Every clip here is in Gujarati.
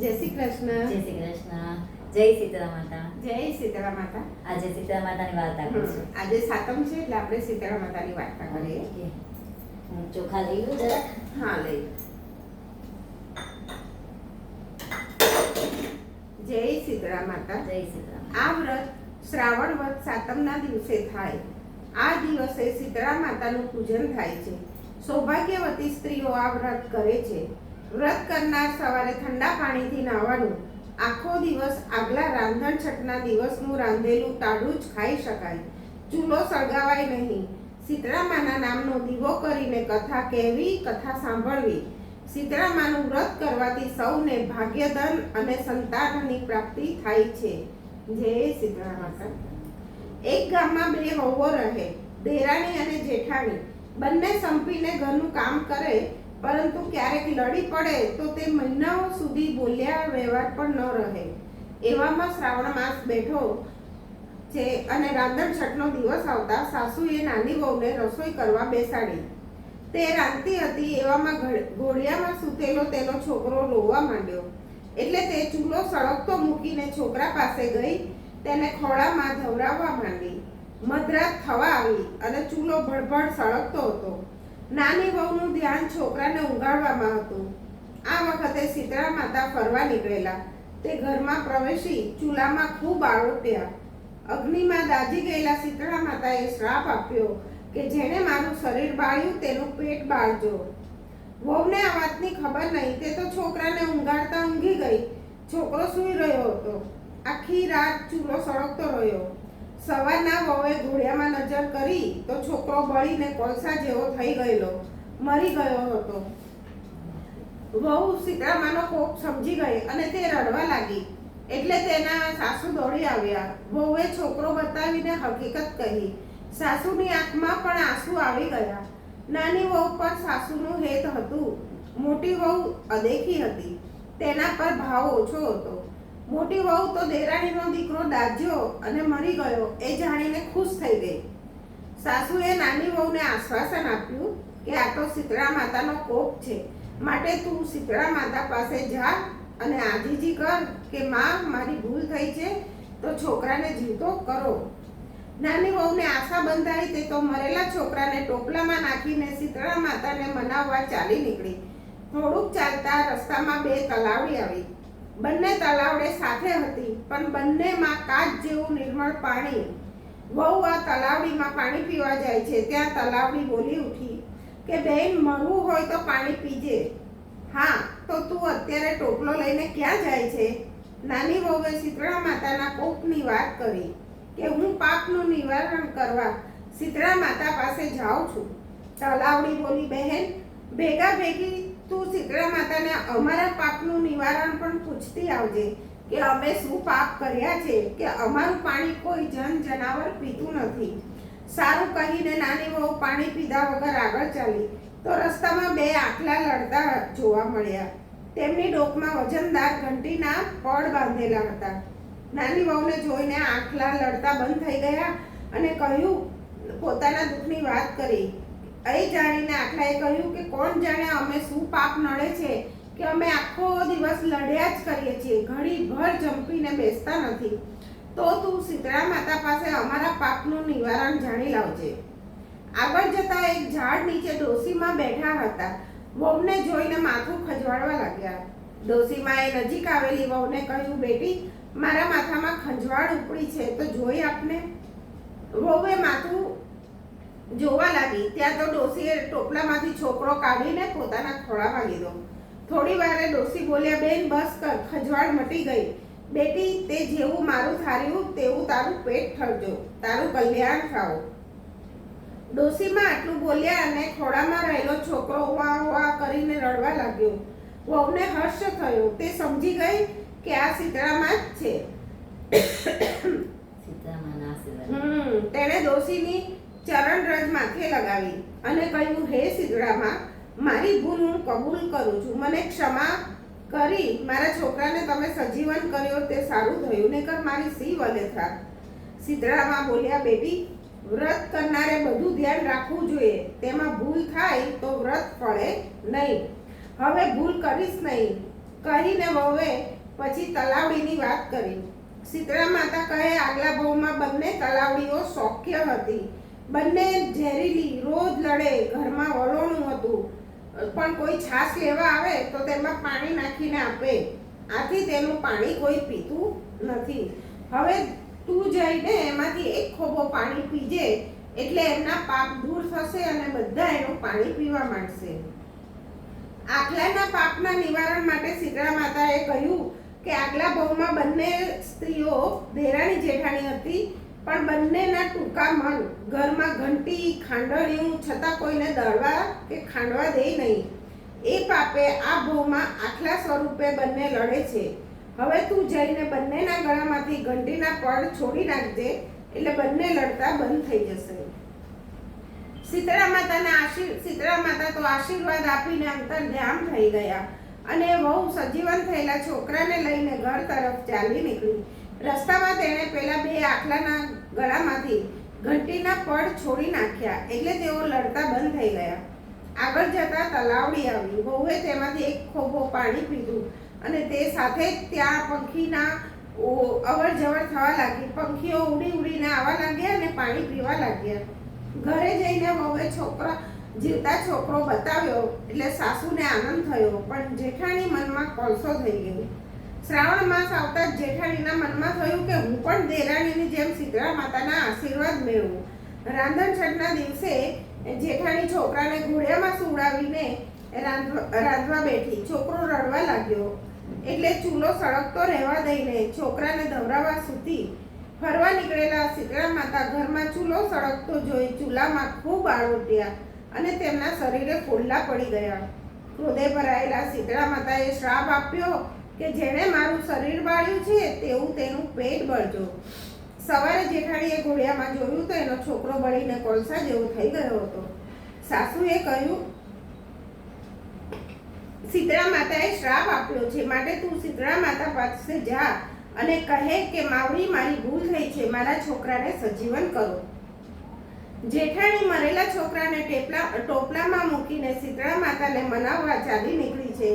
જય શ્રી કૃષ્ણ. જય શ્રી કૃષ્ણ. જય સીતારા માતા જય સીતારા માતા આજે સીતારા માતાની વાર્તા કરીશું આજે સાતમ છે એટલે આપણે સીતારા માતાની વાર્તા કરીએ હું ચોખા લઈ લઉં જરાક. હા લઈ. જય સીતરા માતા જય સીતરા આ વ્રત શ્રાવણ વદ સાતમના દિવસે થાય. આ દિવસે સીતરા માતાનું પૂજન થાય છે. સૌભાગ્યવતી સ્ત્રીઓ આ વ્રત કરે છે. વ્રત કરનાર સવારે ઠંડા પાણીથી નાહવાનું. આખો દિવસ આગલા રાંધણ છઠના દિવસનું રાંધેલું તાડું જ ખાઈ શકાય. ચૂલો સળગાવાય નહીં. સીતરામાના નામનો દીવો કરીને કથા કહેવી, કથા સાંભળવી. સીતરામાનું વ્રત કરવાથી સૌને ભાગ્યધન અને સંતાનની પ્રાપ્તિ થાય છે. જય સીતરામા એક ગામમાં બે વહુઓ રહે, દેરાણી અને જેઠાણી. બંને સંપીને ઘરનું કામ કરે પરંતુ ક્યારેક લડી પડે તો તે મહિનાઓ સુધી બોલ્યા વ્યવહાર પણ ન રહે. એવામાં શ્રાવણ માસ બેઠો છે અને રાંધણ છઠનો દિવસ આવતા સાસુએ નાની વહુને રસોઈ કરવા બેસાડી. તે રાંધતી હતી, એવામાં ઘડ- ઘોડિયામાં સૂતેલો તેનો છોકરો રોવા માંડ્યો. એટલે તે ચૂલો સળગતો મૂકીને છોકરા પાસે ગઈ, તેને ખોળામાં ધવરાવવા માંડી. મધરાત થવા આવી અને ચૂલો ભડભડ સળગતો હતો. નાની વહુનું ધ્યાન છોકરાને ઊંઘાડવામાં હતું. આ વખતે શીતળા માતા ફરવા નીકળેલા. તે ઘરમાં પ્રવેશી ચૂલામાં ખૂબ આરોટ્યા અગ્નિમાં દાજી ગયેલા શીતળા માતાએ શ્રાપ આપ્યો કે જેણે મારું શરીર બાળ્યું તેનું પેટ બાળજો. વહુને આ વાતની ખબર નહીં, તે તો છોકરાને ઊંઘાડતા ઊંઘી ગઈ. છોકરો સૂઈ રહ્યો હતો. આખી રાત ચૂલો સળગતો રહ્યો. સવારના વહુએ ઘોડિયામાં નજર કરી તો છોકરો બળીને કોલસા જેવો થઈ ગયેલો. મરી ગયો હતો. વહુ સીતામાનો કોપ સમજી ગઈ અને તે રડવા લાગી. એટલે તેના સાસુ દોડી આવ્યા. વહુએ છોકરો બતાવીને હકીકત કહી. સાસુની આંખમાં પણ આંસુ આવી ગયા. નાની વહુ પર સાસુનું હેત હતું. મોટી વહુ અદેખી હતી. તેના પર ભાવ ઓછો હતો. મોટી વહુ તો દેરાણીનો દીકરો દાજ્યો અને મરી ગયો. એ જાણીને ખુશ થઈ ગઈ. સાસુએ નાની વહુને આશ્વાસન આપ્યું કે આ તો શીતળા માતાનો કોપ છે. માટે તું શીતળા માતા પાસે જા અને આજીજી કર કે માં મારી ભૂલ થઈ છે તો છોકરાને જીવતો કરો. નાની વહુને આશા બંધાઈ તે તો મરેલા છોકરાને ટોપલામાં નાખીને શીતળા માતાને મનાવવા ચાલી નીકળી. થોડુંક ચાલતા રસ્તામાં બે તલાવડી આવી. બંને તલાવડે સાથે હતી, પણ બંનેમાં કાચ જેવું નિર્મળ પાણી. વહુ આ તલાવડીમાં પાણી પીવા જાય છે, ત્યાં તલાવડી બોલી ઉઠી કે, બેન, મરવું હોય તો પાણી પીજે. હા, તો તું અત્યારે ટોપલો લઈને ક્યાં જાય છે? નાની વહુએ શીતળા માતાના કોપની વાત કરી કે, હું પાપનું નિવારણ કરવા શીતળા માતા પાસે જાઉં છું. તલાવડી બોલી, બહેન, ભેગા ભેગી તું શીતળા માતાને અમારા પાપનું નિવારણ પણ પૂછતી આવજે કે અમે શું પાપ કર્યા છે કે અમારું પાણી કોઈ જન જનાવર પીતું નથી. સારું કહીને નાની વહુ પાણી પીધા વગર આગળ ચાલી તો રસ્તામાં બે આખલા લડતા જોવા મળ્યા. તેમની ડોકમાં વજનદાર ઘંટીના પડ બાંધેલા હતા. નાની વહુને જોઈને આખલા લડતા બંધ થઈ ગયા અને કહ્યું, પોતાના દુઃખની વાત કરી. એ જાણીને આખરાએ કહ્યું કે કોણ જાણે અમે શું પાપ નડે છે કે અમે આખો દિવસ લડ્યા જ કરીએ છીએ, ઘડી ભર જંપીને બેસતા નથી. તો તું શીતળા માતા પાસે અમારા પાપનું નિવારણ જાણી લાવજે. આગળ જતા એક ઝાડ નીચે ડોસીમાં બેઠા હતા. વહુને જોઈને માથું ખંજવાળવા લાગ્યા. ડોસીમાએ નજીક આવેલી વહુને કહ્યું, બેટી, મારા માથામાં ખંજવાળ ઉપડી છે, તો જોઈ આપને. વહુએ માથું જોવા લાગી. ત્યાં તો ડોસીએ ટોપલામાંથી છોકરો કાઢીને પોતાના ખોળામાં લીધો. થોડી વારે ડોસી બોલ્યા બેન બસ કર. ખજવાળ મટી ગઈ. બેટી તે જેવું મારું થાર્યું તેવું તારું પેટ ઠરજો. તારું કલ્યાણ થાઓ ડોસીમાં આટલું બોલ્યા અને ખોળામાં રહેલો છોકરો હોવા હોવા કરીને રડવા લાગ્યો. વહુને હર્ષ થયો. તે સમજી ગઈ કે આ સીતળામાં જ છે. તેણે ડોસીની ચરણ રજ માથે લગાવી અને કહ્યું, હે શીતળામાં મારી ભૂલ હું કબૂલ કરું છું. મને ક્ષમા કરી મારા છોકરાને તમે સજીવન કર્યો તે સારું થયું, નહીંતર મારી સી વલે થાત શીતળામાં બોલ્યા, બેટી, વ્રત કરનારે બધું ધ્યાન રાખવું જોઈએ. તેમાં ભૂલ થાય તો વ્રત ફળે નહીં. હવે ભૂલ કરીશ નહીં. કહીને વહુએ પછી તલાવડીની વાત કરી. શીતળા માતા કહે, આગલા ભાવમાં બંને તલાવડીઓ શોક્ય હતી. બંને ઝેરીલી રોજ લડે, ઘરમાં વલોણું હતું. પણ કોઈ છાશ લેવા આવે તો તેમાં પાણી નાખીને આપે. આથી તેનું પાણી કોઈ પીતું નથી. હવે તું જઈને એમાંથી એક ખોબો પાણી પીજે, એટલે એમના પાપ દૂર થશે અને બધા એનું પાણી પીવા માંડશે. આખલાના પાપના નિવારણ માટે શીતળા માતાએ કહ્યું કે આગલા ભાવમાં બંને સ્ત્રીઓ ધેરાણી જેઠાણી હતી. પણ બંનેના ટૂંકા મન, ઘરમાં ઘંટી, ખાંડણિયું, છતાં કોઈને દળવા કે ખાંડવા દે નહીં. એ પાપે આ ભોમાં આખલા સ્વરૂપે બંને લડે છે. હવે તું જઈને બંનેના ગળામાંથી ઘંટીના પડ છોડી નાખજે, એટલે બંને લડતા બંધ થઈ જશે. શીતળા માતાના આશીર્ શીતળા માતા તો આશીર્વાદ આપીને અંતર ધ્યાન થઈ ગયા અને વહુ સજીવન થયેલા છોકરાને લઈને ઘર તરફ ચાલી નીકળી. રસ્તામાં તેણે પેલા બે આખલાના ગળામાંથી ઘંટીના પડ છોડી નાખ્યા એટલે તેઓ લડતા બંધ થઈ ગયા. આગળ જતા તલાવડી આવી. વહુએ તેમાંથી એક ખોબો પાણી પીધું અને તે સાથે જ ત્યાં પંખીના અવર જવર થવા લાગી. પંખીઓ ઉડી ઉડીને આવવા લાગ્યા અને પાણી પીવા લાગ્યા. ઘરે જઈને વહુએ છોકરા જીવતા છોકરો બતાવ્યો એટલે સાસુને આનંદ થયો, પણ જેઠાણી મનમાં કોલસો થઈ ગયો. શ્રાવણ માસ આવતા જેઠાણીના મનમાં થયું કે હું પણ દેરાણીની જેમ શીતળા માતાના આશીર્વાદ મેળવું. રાંધણછટના દિવસે જેઠાણી છોકરાને ઘોડિયામાં સુવડાવીને રાંધવા બેઠી. છોકરો રડવા લાગ્યો. એટલે ચૂલો સળગતો રહેવા દઈને છોકરાને ધવરાવા સુધી ફરવા નીકળેલા શીતળા માતા ઘરમાં ચૂલો સળગતો જોઈ ચૂલામાં ખૂબ આળોટ્યા અને તેમના શરીરે ફોલ્લા પડી ગયા. ક્રોધે ભરાયેલા શીતળા માતાએ શ્રાપ આપ્યો કે જેણે મારું શરીર બાળ્યું છે, તેવું તેનું પેટ બળજો. સવારે જેઠાણીએ ઘોડિયામાં જોયું તો એનો છોકરો બળીને કોલસા જેવો થઈ ગયો હતો. સાસુએ કહ્યું શીતળા માતાએ શ્રાપ આપ્યો છે, માટે તું શીતળા માતા પાસે જા અને કહે કે માવડી મારી ભૂલ થઈ છે, મારા છોકરાને સજીવન કરો. જેઠાણી મરેલા છોકરાને ટેપલા, ટોપલામાં મૂકીને શીતળા માતાને મનાવવા ચાલી નીકળી છે.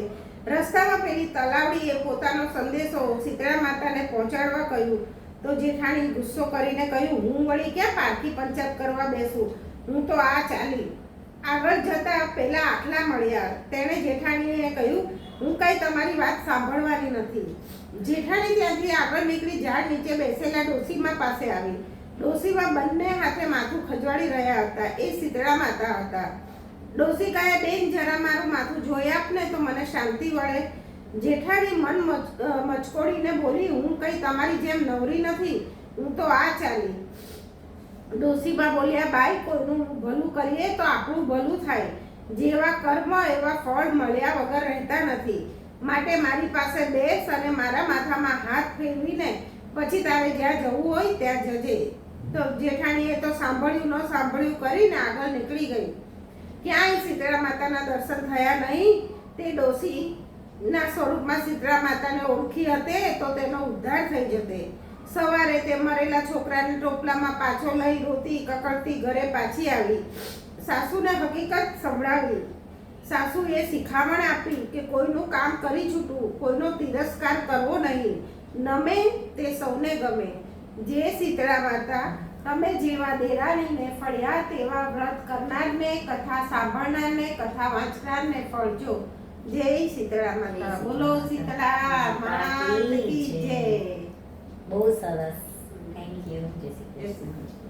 રસ્તામાં પેલી તલાવડીએ પોતાનો સંદેશો શીતળા માતાને પહોંચાડવા કહ્યું. તો જેઠાણી ગુસ્સો કરીને કહ્યું, હું વળી ક્યાં પારકી પંચાયત કરવા બેસું? હું તો આ ચાલી. આગળ જતા પેલા આટલા મળ્યા. તેણે જેઠાણીને કહ્યું, હું કાંઈ તમારી વાત સાંભળવાની નથી. જેઠાણી ત્યાંથી આગળ નીકળી ઝાડ નીચે બેસેલા ડોસીમા પાસે આવી. ડોસીમા બંને હાથે માથું ખજવાડી રહ્યા હતા. એ શીતળા માતા હતા. ડોસી કહે બેન જરા મારું માથું જોઈ આપને તો મને શાંતિ વળે. જેઠાણી મન મચકોડીને બોલી, હું કઈ તમારી જેમ નવરી નથી, હું તો આ ચાલી. ડોસીબા બોલ્યા, બાઈ, કોઈનું ભલું કરીએ તો આપણું ભલું થાય. જેવા કર્મ, એવા ફળ મળ્યા વગર રહેતા નથી. માટે મારી પાસે બેસ અને મારા માથામાં હાથ ફેરવીને પછી તારે જ્યાં જવું હોય ત્યાં જજે. તો જેઠાણીએ તો સાંભળ્યું ન સાંભળ્યું કરીને આગળ નીકળી ગઈ. ક્યાંય શીતળા માતાના દર્શન થયા નહીં. તે ડોસી ના સ્વરૂપમાં શીતળા માતાને ઓળખી હતે તો તેનો ઉદ્ધાર થઈ જતે. સવારે તે મરેલા છોકરાને ટોપલામાં પાછો લઈ રોતી કકડતી ઘરે પાછી આવી. સાસુને હકીકત સંભળાવી. સાસુએ શિખામણ આપી કે કોઈનું કામ કરી છૂટવું કોઈનો તિરસ્કાર કરવો નહીં. નમે તે સૌને ગમે. જે શીતળા માતા તમે જેવા દેરાણીને ફળ્યા તેવા વ્રત કરનારને કથા સાંભળનારને કથા વાંચનારને ફળજો. જય શીતળા માતા. બોલો શીતળા માતા જય. બહુ સરસ. થેન્ક યુ જય શ્રી કૃષ્ણ.